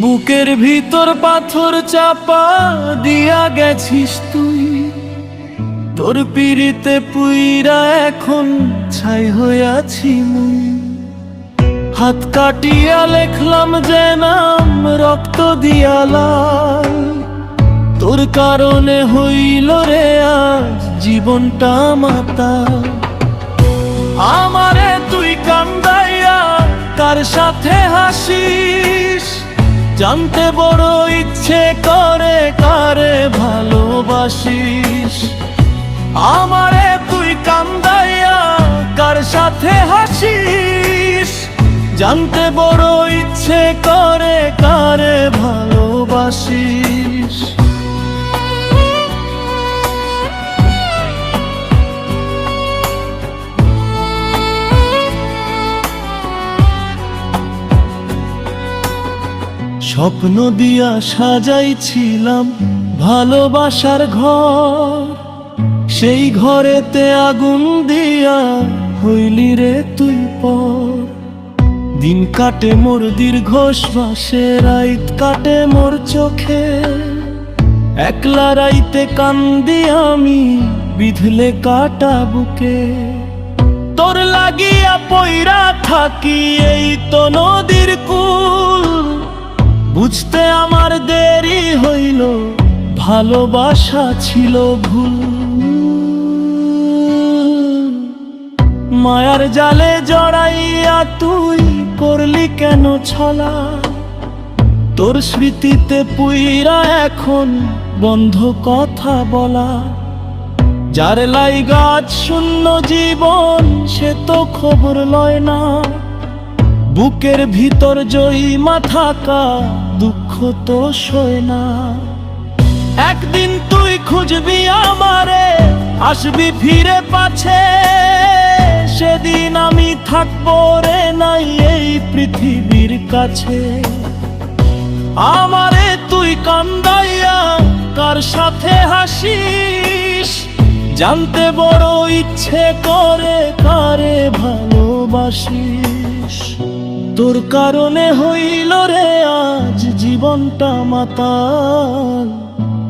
বুকের ভিতর পাথর চাপা দিয়া গেছিস তুই। তোর পিড়িতে পুইরা এখন ছাই হইয়াছি হাত কাটিয়া লেখলাম যে নাম, রক্ত দিয়া লাল। তোর কারণে হইল রে আজ জীবনটা মাতা আমারে তুই কান্দাইয়া কার সাথে হাসিস? জানতে বড় ইচ্ছে করে, কারে ভালোবাসিস? আমারে তুই কান্দাইয়া কার সাথে হাসিস? জানতে বড় ইচ্ছে করে, কারে ভালোবাসিস? স্বপ্ন দিয়া সাজাইছিলাম ভালোবাসার ঘর। সেই ঘরেতে আগুন দিয়া হইলি রে তুই পর। দিন কাটে মোর দীর্ঘ শ্বাসে রাইত কাটে মোর চোখে। একলা রাইতে কান্দি আমি, বিধলে কাটা বুকে। তোর লাগিয়া পইরা থাকি এই তো নদীর কুল বুঝতে আমার দেরি হইল, ভালোবাসা ছিল ভুল। মায়ার জালে জড়াইয়া তুই করলি কেন ছলা? তোর স্মৃতিতে পুইরা এখন বন্ধ কথা বলা। যার লাই গাছ শূন্য জীবন, সে তো খবর লয় না। বুকের ভিতর জয়ী মাথাকা দুঃখ তো সয় না। একদিন তুই খুঁজবি আমারে, আসবি ফিরে পাছে। সেদিন আমি থাকব রে নাই এই পৃথিবীর কাছে। আমারে তুই কান্দাইয়া কার সাথে হাসিস? জানতে বড় ইচ্ছে করে কারে ভালোবাসিস? তোর কারণে হইল রে আজ জীবনটা মাতাল।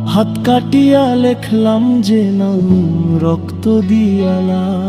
হাত কাটিয়া লেখলাম যে নাম রক্ত দিয়ালা